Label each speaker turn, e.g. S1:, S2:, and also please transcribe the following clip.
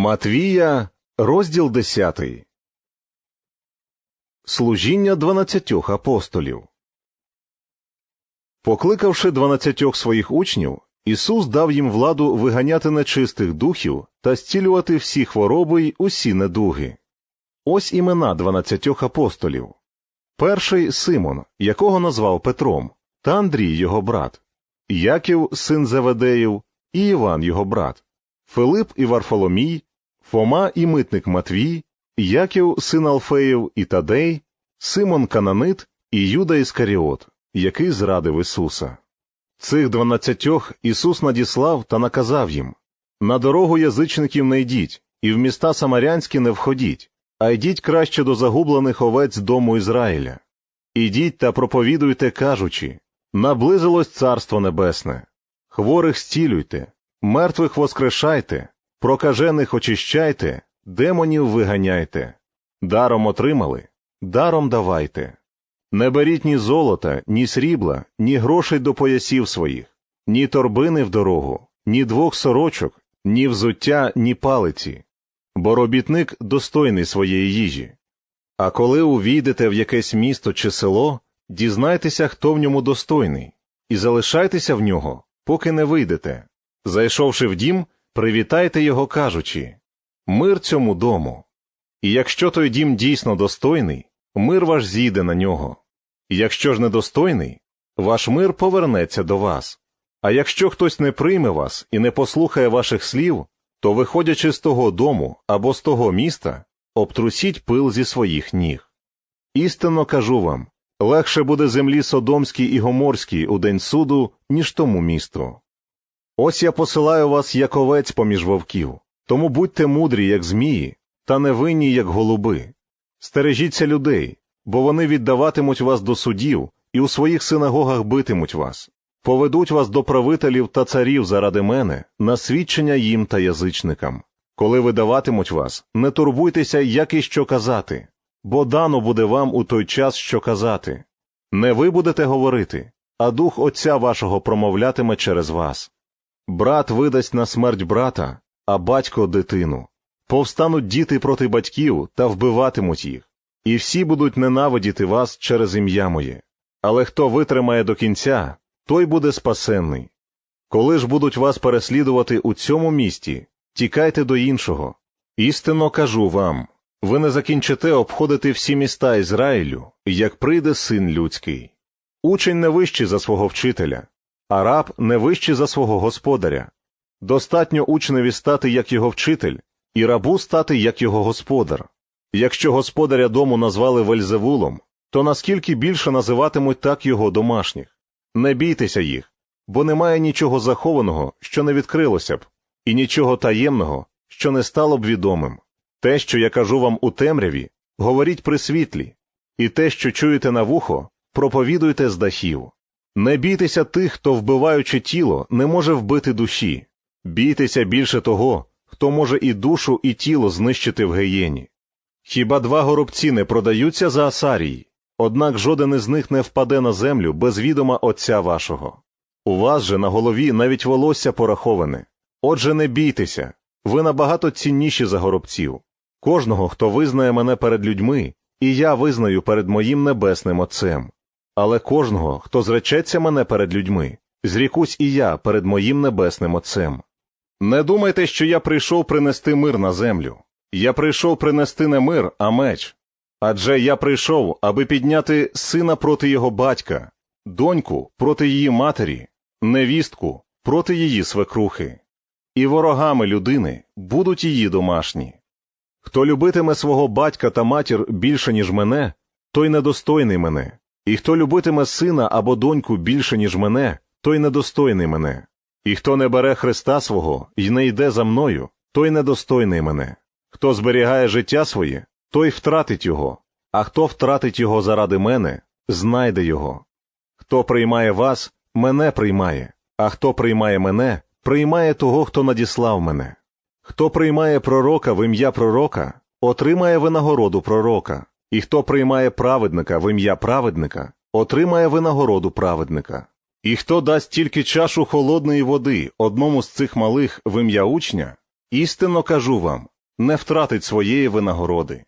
S1: Матвія, розділ 10. Служіння дванадцятьох апостолів. Покликавши дванадцятьох своїх учнів, Ісус дав їм владу виганяти нечистих духів та зцілювати всі хвороби й усі недуги. Ось імена дванадцятьох апостолів. Перший Симон, якого назвав Петром, та Андрій його брат, Яків, син Зеведеїв, і Іван його брат, Филип і Варфоломій, Фома і митник Матвій, Яків, син Алфеїв і Тадей, Симон Кананит і Юда Іскаріот, який зрадив Ісуса. Цих дванадцятьох Ісус надіслав та наказав їм На дорогу язичників не йдіть, і в міста Самарянські не входіть, а йдіть краще до загублених овець дому Ізраїля. Ідіть та проповідуйте, кажучи Наблизилось Царство Небесне, хворих зцілюйте, мертвих воскрешайте, прокажених очищайте, демонів виганяйте, даром отримали, даром давайте. Не беріть ні золота, ні срібла, ні грошей до поясів своїх, ні торбини в дорогу, ні двох сорочок, ні взуття, ні палиці, бо робітник достойний своєї їжі. А коли увійдете в якесь місто чи село, дізнайтеся, хто в ньому достойний, і залишайтеся в нього, поки не вийдете. Зайшовши в дім, привітайте його, кажучи Мир цьому дому. І якщо той дім дійсно достойний, мир ваш зійде на нього. І Якщо ж недостойний, ваш мир повернеться до вас. А якщо хтось не прийме вас і не послухає ваших слів, то, виходячи з того дому або з того міста, обтрусіть пил зі своїх ніг. Істинно кажу вам легше буде землі Содомській і Гоморській у день суду, ніж тому місту. Ось я посилаю вас як овець поміж вовків, тому будьте мудрі, як змії, та невинні, як голуби. Стережіться людей, бо вони віддаватимуть вас до судів і у своїх синагогах битимуть вас, поведуть вас до правителів та царів заради мене, на свідчення їм та язичникам. Коли видаватимуть вас, не турбуйтеся, як і що казати, бо дано буде вам у той час що казати. Не ви будете говорити, а дух Отця вашого промовлятиме через вас. Брат видасть на смерть брата, а батько дитину. Повстануть діти проти батьків та вбиватимуть їх, і всі будуть ненавидіти вас через ім'я моє. Але хто витримає до кінця, той буде спасенний. Коли ж будуть вас переслідувати у цьому місті, тікайте до іншого. Істинно кажу вам ви не закінчите обходити всі міста Ізраїлю, як прийде син людський. Учень не вищий за свого вчителя, а раб не вищий за свого господаря. Достатньо учневі стати як його вчитель, і рабу стати як його господар. Якщо господаря дому назвали Вельзевулом, то наскільки більше називатимуть так його домашніх. Не бійтеся їх, бо немає нічого захованого, що не відкрилося б, і нічого таємного, що не стало б відомим. Те, що я кажу вам у темряві, говоріть при світлі, і те, що чуєте на вухо, проповідуйте з дахів. Не бійтеся тих, хто, вбиваючи тіло, не може вбити душі, бійтеся більше того, хто може і душу, і тіло знищити в геєні. Хіба два горобці не продаються за асарії, однак жоден із них не впаде на землю без відома Отця вашого. У вас же на голові навіть волосся пораховане. Отже, не бійтеся, ви набагато цінніші за горобців. Кожного, хто визнає мене перед людьми, і я визнаю перед моїм небесним Отцем. Але кожного, хто зречеться мене перед людьми, зрікусь і я перед моїм небесним Отцем. Не думайте, що я прийшов принести мир на землю. Я прийшов принести не мир, а меч. Адже я прийшов, аби підняти сина проти його батька, доньку проти її матері, невістку проти її свекрухи, і ворогами людини будуть її домашні. Хто любитиме свого батька та матір більше, ніж мене, той недостойний мене, і хто любитиме сина або доньку більше, ніж мене, той недостойний мене. І хто не бере Христа свого і не йде за мною, той недостойний мене. Хто зберігає життя своє, той втратить його, а хто втратить його заради мене, знайде його. Хто приймає вас, мене приймає, а хто приймає мене, приймає того, хто надіслав мене. Хто приймає пророка в ім'я пророка, отримає винагороду пророка, і хто приймає праведника в ім'я праведника, отримає винагороду праведника. І хто дасть тільки чашу холодної води одному з цих малих в ім'я учня, істинно кажу вам, не втратить своєї винагороди.